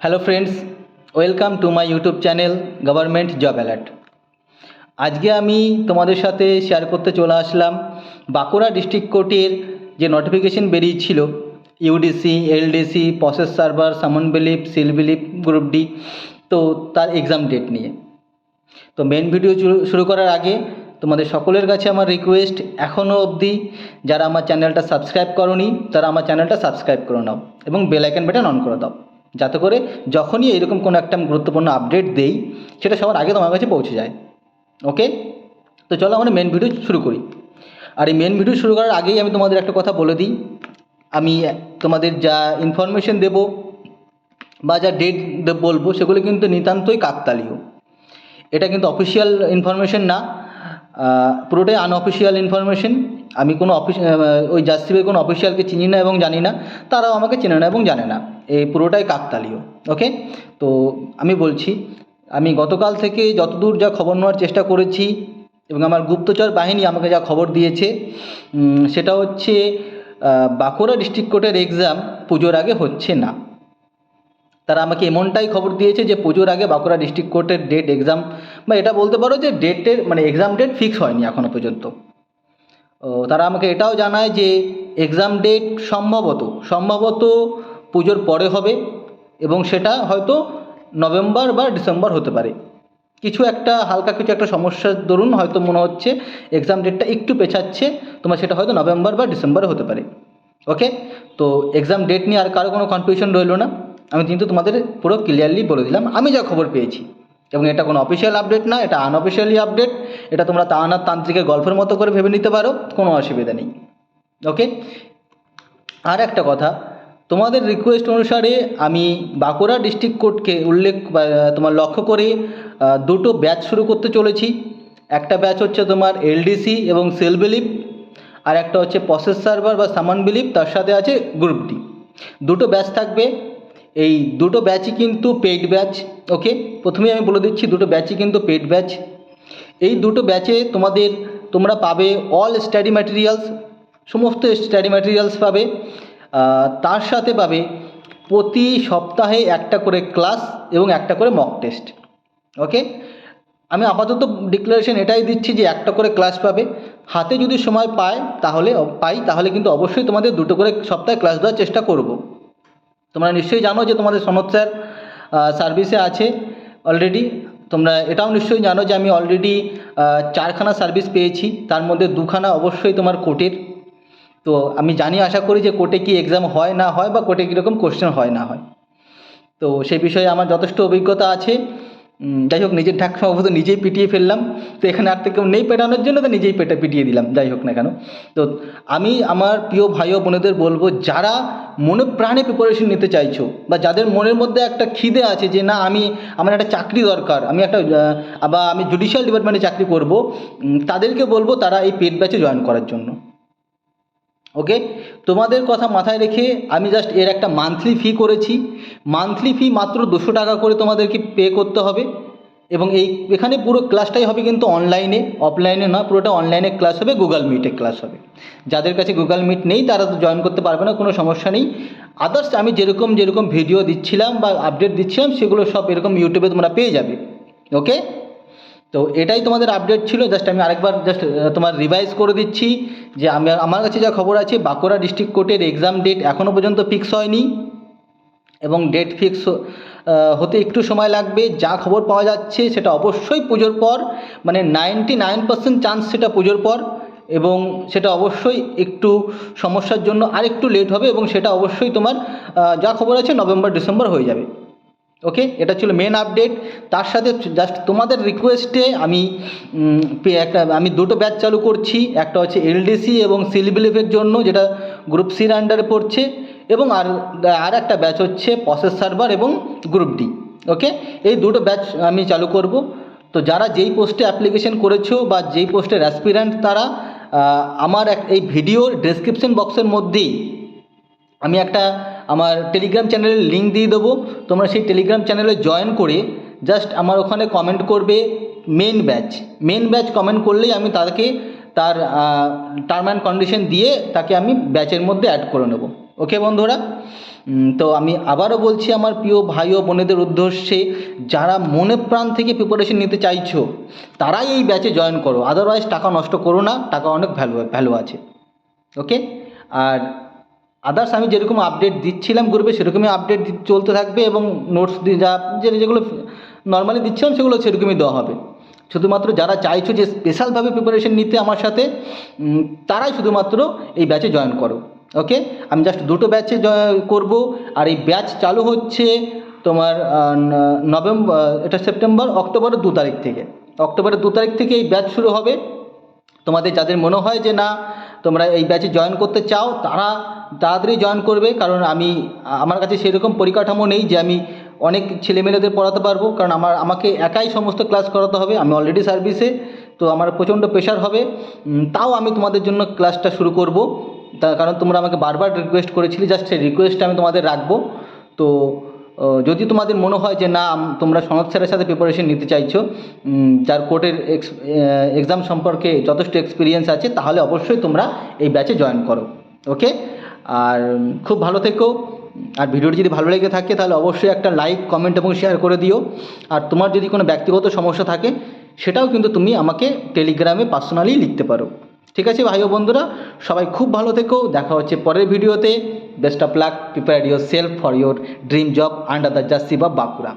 Hello friends welcome to my YouTube channel government job alert আজকে আমি তোমাদের সাথে শেয়ার করতে চলে আসলাম বাঁকুড়া ডিস্ট্রিক্ট কোর্টের যে নোটিফিকেশন বেরিয়েছিল UDC LDC process server summon bailiff seal bailiff group D তো তার এক্সাম ডেট নিয়ে। তো মেন ভিডিও শুরু- করার আগে তোমাদের সকলের কাছে আমার রিকোয়েস্ট এখনও অবধি যারা আমার চ্যানেলটা সাবস্ক্রাইব করনি, তারা আমার চ্যানেলটা সাবস্ক্রাইব করে নাও এবং বেল আইকন বাটন অন করে দাও। যাতে করে যখনই এরকম কোনো একটা গুরুত্বপূর্ণ আপডেট দেই, সেটা সবার আগে তোমার কাছে পৌঁছে যায়। ওকে তো চলো আমরা মেন ভিডিও শুরু করি। আর এই মেন ভিডিও শুরু করার আগেই আমি তোমাদের একটা কথা বলে দিই। আমি তোমাদের যা ইনফরমেশন দেব বা যা ডেট বলব, সেগুলো কিন্তু নিতান্তই কাকতালীয়। এটা কিন্তু অফিসিয়াল ইনফরমেশন না। পুরোটাই আনঅফিসিয়াল ইনফরমেশন আমি কোনো অফিস ওই জাস্টিফের কোনো অফিসিয়ালকে চিনি না এবং জানি না। তারাও আমাকে চেনে না এবং জানে না। পুরোটাই কাকতালীয় ওকে তো আমি বলছি, আমি গতকাল থেকে যতদূর যা খবর নেওয়ার চেষ্টা করেছি এবং আমার গুপ্তচর বাহিনী আমাকে যা খবর দিয়েছে সেটা হচ্ছে বাঁকুড়া ডিস্ট্রিক্ট কোর্টের এক্সাম পুজোর আগে হচ্ছে না। তারা আমাকে এমনটাই খবর দিয়েছে যে পুজোর আগে বাঁকুড়া ডিস্ট্রিক্ট কোর্টের ডেট এক্সাম বা এটা বলতে পারো যে ডেটের মানে এক্সাম ডেট ফিক্স হয়নি এখনও পর্যন্ত। তারা আমাকে এটাও জানায় যে এক্সাম ডেট সম্ভবত সম্ভবত পুজোর পরে হবে এবং সেটা হয়তো নভেম্বর বা ডিসেম্বর হতে পারে। কিছু একটা, হালকা কিছু একটা সমস্যার দরুন হয়তো মনে হচ্ছে এক্সাম ডেটটা একটু পেছাচ্ছে, তোমার সেটা হয়তো নভেম্বর বা ডিসেম্বরে হতে পারে। ওকে তো এক্সাম ডেট নিয়ে আর কারও কোনো কনফিউশন রইল না। আমি কিন্তু তোমাদের পুরো ক্লিয়ারলি বলে দিলাম। আমি যা খবর পেয়েছি। এবং এটা কোনো অফিসিয়াল আপডেট না, এটা আনঅফিসিয়ালি আপডেট এটা তোমরা তাহানার তান্ত্রিকের গল্পের মতো করে ভেবে নিতে পারো, কোনো অসুবিধা নেই। ওকে আর একটা কথা তোমাদের রিকোয়েস্ট অনুসারে আমি বাঁকুড়া ডিস্ট্রিক্ট কোর্টকে উল্লেখ তোমার লক্ষ্য করে দুটো ব্যাচ শুরু করতে চলেছি। একটা ব্যাচ হচ্ছে তোমার এলডিসি এবং সেল বিলিপ আর একটা হচ্ছে প্রসেস সার্ভার বা সামান বিলিপ তার সাথে আছে গ্রুপ ডি দুটো ব্যাচ থাকবে। এই দুটো ব্যাচই কিন্তু পেইড ব্যাচ ওকে প্রথমেই আমি বলে দিচ্ছি, দুটো ব্যাচই কিন্তু পেইড ব্যাচ এই দুটো ব্যাচে তোমাদের, তোমরা পাবে অল স্টাডি ম্যাটেরিয়ালস সমস্ত স্টাডি ম্যাটেরিয়ালস পাবে। তার সাথে পাবে প্রতি সপ্তাহে একটা করে ক্লাস এবং একটা করে মক টেস্ট ওকে আমি আপাতত ডিক্লারেশন এটাই দিচ্ছি যে একটা করে ক্লাস পাবে। হাতে যদি সময় পায় তাহলে, পাই, তাহলে কিন্তু অবশ্যই তোমাদের দুটো করে সপ্তাহে ক্লাস দেওয়ার চেষ্টা করব। তোমরা নিশ্চয়ই জানো যে তোমাদের সনদ স্যার সার্ভিসে আছে অলরেডি তোমরা এটাও নিশ্চয়ই জানো যে আমি অলরেডি চারখানা সার্ভিস পেয়েছি। তার মধ্যে দুখানা অবশ্যই তোমার কোর্টের তো আমি জানি, আশা করি যে কোর্টে কি এক্সাম হয় না হয় বা কোর্টে কীরকম কোশ্চেন হয় না হয়। তো সেই বিষয়ে আমার যথেষ্ট অভিজ্ঞতা আছে। যাই হোক, নিজের ঢাক সম্ভবত নিজেই পিটিয়ে ফেললাম। তো এখানে আর তো কেউ নেই পেটানোর জন্য, তো নিজেই পেটে পিটিয়ে দিলাম, যাই হোক না কেন। তো আমি আমার প্রিয় ভাই ও বোনেদের বলব, যারা মনে প্রাণে প্রিপারেশন নিতে চাইছো বা যাদের মনের মধ্যে একটা খিদে আছে যে না, আমি, আমার একটা চাকরি দরকার, আমি একটা বা আমি জুডিশিয়াল ডিপার্টমেন্টে চাকরি করব তাদেরকে বলব তারা এই পেড ব্যাচে জয়েন করার জন্য। ওকে তোমাদের কথা মাথায় রেখে আমি জাস্ট এর একটা মান্থলি ফি করেছি। মান্থলি ফি মাত্র দুশো টাকা করে তোমাদেরকে পে করতে হবে। এবং এই, এখানে পুরো ক্লাসটাই হবে কিন্তু অনলাইনে অফলাইনে না, পুরোটা অনলাইনে ক্লাস হবে গুগল মিটে ক্লাস হবে। যাদের কাছে গুগল মিট নেই, তারা তো জয়েন করতে পারবে না, কোনো সমস্যা নেই। আদার্স আমি যেরকম যেরকম ভিডিও দিচ্ছিলাম বা আপডেট দিচ্ছিলাম, সেগুলো সব এরকম ইউটিউবে তোমরা পেয়ে যাবে। ওকে তো এটাই তোমাদের আপডেট ছিল জাস্ট আমি আরেকবার জাস্ট তোমার রিভাইজ করে দিচ্ছি যে আমি, আমার কাছে যা খবর আছে, বাঁকুড়া ডিস্ট্রিক্ট কোর্টের এক্সাম ডেট এখনও পর্যন্ত ফিক্স হয়নি এবং ডেট ফিক্স হতে একটু সময় লাগবে। যা খবর পাওয়া যাচ্ছে সেটা অবশ্যই পুজোর পর মানে নাইনটি নাইন পার্সেন্ট চান্স সেটা পুজোর পর এবং সেটা অবশ্যই একটু সমস্যার জন্য আরেকটু লেট হবে এবং সেটা অবশ্যই তোমার যা খবর আছে নভেম্বর ডিসেম্বর হয়ে যাবে। ওকে এটা ছিল মেন আপডেট তার সাথে জাস্ট তোমাদের রিকোয়েস্টে আমি একটা, আমি দুটো ব্যাচ চালু করছি। একটা হচ্ছে এলডিসি এবং সিলবিলিফের জন্য, যেটা গ্রুপ সির আন্ডারে পড়ছে। এবং আর আর একটা ব্যাচ হচ্ছে প্রসেস সার্ভার এবং গ্রুপ ডি ওকে এই দুটো ব্যাচ আমি চালু করব। তো যারা যেই পোস্টে অ্যাপ্লিকেশন করেছ বা যেই পোস্টের অ্যাসপিরেন্ট তারা আমার এক, এই ভিডিওর ডেসক্রিপশন বক্সের মধ্যেই আমি একটা আমার টেলিগ্রাম চ্যানেলের লিঙ্ক দিয়ে দেবো। তোমরা সেই টেলিগ্রাম চ্যানেলে জয়েন করে জাস্ট আমার ওখানে কমেন্ট করবে main batch main batch comment করলেই আমি তাকে তার টার্ম অ্যান্ড কন্ডিশন দিয়ে তাকে আমি ব্যাচের মধ্যে অ্যাড করে নেব। ওকে বন্ধুরা? তো আমি আবারও বলছি আমার প্রিয় ভাই ও বোনেদের উদ্দেশ্যে, যারা মনে প্রাণ থেকে প্রিপারেশন নিতে চাইছো, তারাই এই ব্যাচে জয়েন করো। আদারওয়াইজ টাকা নষ্ট করো না, টাকা অনেক ভ্যালু ভ্যালু আছে। ওকে আর আদার্স আমি যেরকম আপডেট দিচ্ছিলাম গ্রুপে সেরকমই আপডেট চলতে থাকবে এবং নোটস দিয়ে যা যে যেগুলো নর্মালি দিচ্ছিলাম, সেগুলো সেরকমই দেওয়া হবে। শুধুমাত্র যারা চাইছো যে স্পেশালভাবে প্রিপারেশন নিতে আমার সাথে তারাই শুধুমাত্র এই ব্যাচে জয়েন করো। ওকে আমি জাস্ট দুটো ব্যাচে করব, আর এই ব্যাচ চালু হচ্ছে তোমার নভেম্বর এটা সেপ্টেম্বর, অক্টোবরের দু তারিখ থেকে। অক্টোবরের দু তারিখ থেকে এই ব্যাচ শুরু হবে। তোমাদের যাদের মনে হয় যে না তোমরা এই ব্যাচে জয়েন করতে চাও, তারা তাড়াতাড়ি জয়েন করবে, কারণ আমি, আমার কাছে সেরকম পরিকাঠামো নেই যে আমি অনেক ছেলেমেয়েদের পড়াতে পারব, কারণ আমার, আমাকে একাই সমস্ত ক্লাস করাতে হবে, আমি অলরেডি সার্ভিসে তো আমার প্রচণ্ড প্রেশার হবে তাও আমি তোমাদের জন্য ক্লাসটা শুরু করব। তার কারণ তোমরা আমাকে বারবার রিকোয়েস্ট করেছিলে জাস্ট সেই রিকোয়েস্টটা আমি তোমাদের রাখব। তো যদি তোমাদের মনে হয় যে না তোমরা সনদ স্যারের সাথে প্রিপারেশন নিতে চাইছো যার কোর্টের এক্সাম সম্পর্কে যথেষ্ট এক্সপিরিয়েন্স আছে, তাহলে অবশ্যই তোমরা এই ব্যাচে জয়েন করো ওকে আর খুব ভালো থেকো, আর ভিডিওটি যদি ভালো লেগে থাকে, তাহলে অবশ্যই একটা লাইক কমেন্ট এবং শেয়ার করে দিও। আর তোমার যদি কোনো ব্যক্তিগত সমস্যা থাকে, সেটাও কিন্তু তুমি আমাকে টেলিগ্রামে পার্সোনালি লিখতে পারো, ঠিক আছে ভাই বন্ধুরা? সবাই খুব ভালো থেকো, দেখা হচ্ছে পরের ভিডিওতে। Best of luck prepare yourself for your dream job under the judgeship বা বাঁকুড়া